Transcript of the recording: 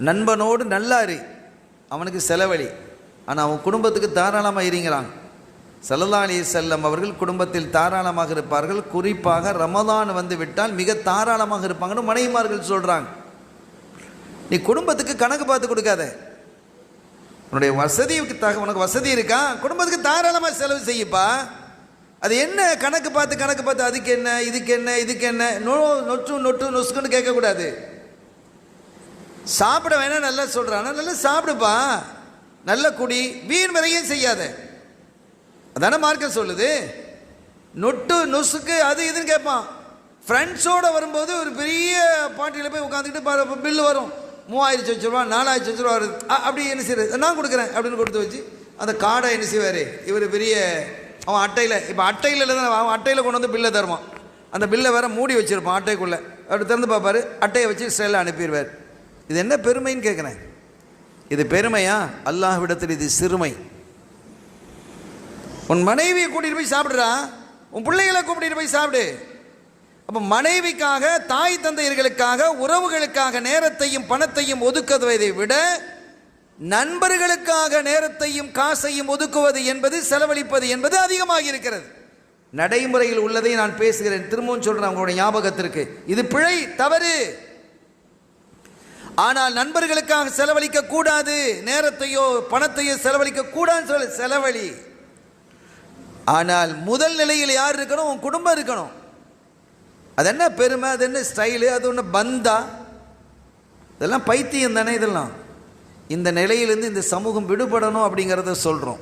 நண்பனோடு நல்லாரு. அவனுக்கு செலவழி. ஆனால் அவன் குடும்பத்துக்கு தாராளமாக இருங்கிறான். சல்லல்லா அலி செல்லம் அவர்கள் குடும்பத்தில் தாராளமாக இருப்பார்கள். குறிப்பாக ரமதான் வந்து விட்டால் மிக தாராளமாக இருப்பாங்கன்னு மனைவிமார்கள் சொல்கிறாங்க நீ குடும்பத்துக்கு கணக்கு பார்த்து கொடுக்காத. உன்னுடைய வசதிக்கு தக உனக்கு வசதி இருக்கா? குடும்பத்துக்கு தாராளமாக செலவு செய்யுப்பா. அது என்ன? கணக்கு பார்த்து கணக்கு பார்த்து அதுக்கு என்ன இதுக்கு என்ன இதுக்கு என்ன? நொ நொற்று நொட்டு நொசுக்குன்னு கேட்கக்கூடாது. சாப்பிட வேணா நல்லா சொல்கிறான் நல்லா சாப்பிடுப்பா. நல்ல குடி வீண் வரையும் செய்யாத. அதானே மார்க்கம் சொல்லுது? நொட்டு நொசுக்கு அது இதுன்னு கேட்பான். ஃப்ரெண்ட்ஸோடு வரும்போது ஒரு பெரிய பாட்டியில் போய் உட்காந்துக்கிட்டு பில்லு வரும். மூவாயிரத்தி வச்சு ரூபா நாலாயிரத்தி வச்சு ரூபா வருது. அப்படி என்ன செய்யறது? நான் கொடுக்குறேன் அப்படின்னு கொடுத்து வச்சு அந்த காடை என்ன செய்வார்? இவர் பெரிய அவன் அட்டையில் இப்போ அட்டையில் தான் அவன் அட்டையில் கொண்டு வந்து பில்லை தருவான். அந்த பில்லை வேற மூடி வச்சுருப்பான் அட்டைக்குள்ளே. அப்படி திறந்து பார்ப்பார் அட்டையை வச்சு ஸ்டைலில் அனுப்பிடுவார். இது என்ன பெருமைன்னு கேட்குறேன் இது பெருமையா? அல்லாஹ்விடத்தில் இது சிறுமை. உன் மனைவியை கூட்டிகிட்டு போய் சாப்பிடுறா? உன் பிள்ளைகளை கூட்டிட்டு போய் சாப்பிடு. அப்போ மனைவிக்காக தாய் தந்தையர்களுக்காக உறவுகளுக்காக நேரத்தையும் பணத்தையும் ஒதுக்குவதை விட நண்பர்களுக்காக நேரத்தையும் காசையும் ஒதுக்குவது என்பது செலவழிப்பது என்பது அதிகமாக இருக்கிறது. நடைமுறையில் உள்ளதை நான் பேசுகிறேன். திரும்பவும் சொல்கிறேன் அவங்களுடைய ஞாபகத்திற்கு. இது பிழை தவறு. ஆனால் நண்பர்களுக்காக செலவழிக்க கூடாது. நேரத்தையோ பணத்தையோ செலவழிக்க கூடாதுன்னு சொல்ல செலவழி. ஆனால் முதல் நிலையில் யார் இருக்கணும்? உன் குடும்பம் இருக்கணும். அது என்ன பெருமை? அது என்ன ஸ்டைலு அது ஒன்று பந்தா? இதெல்லாம் பைத்தியம் தானே இதெல்லாம். இந்த நிலையிலேருந்து இந்த சமூகம் விடுபடணும் அப்படிங்கிறத சொல்கிறோம்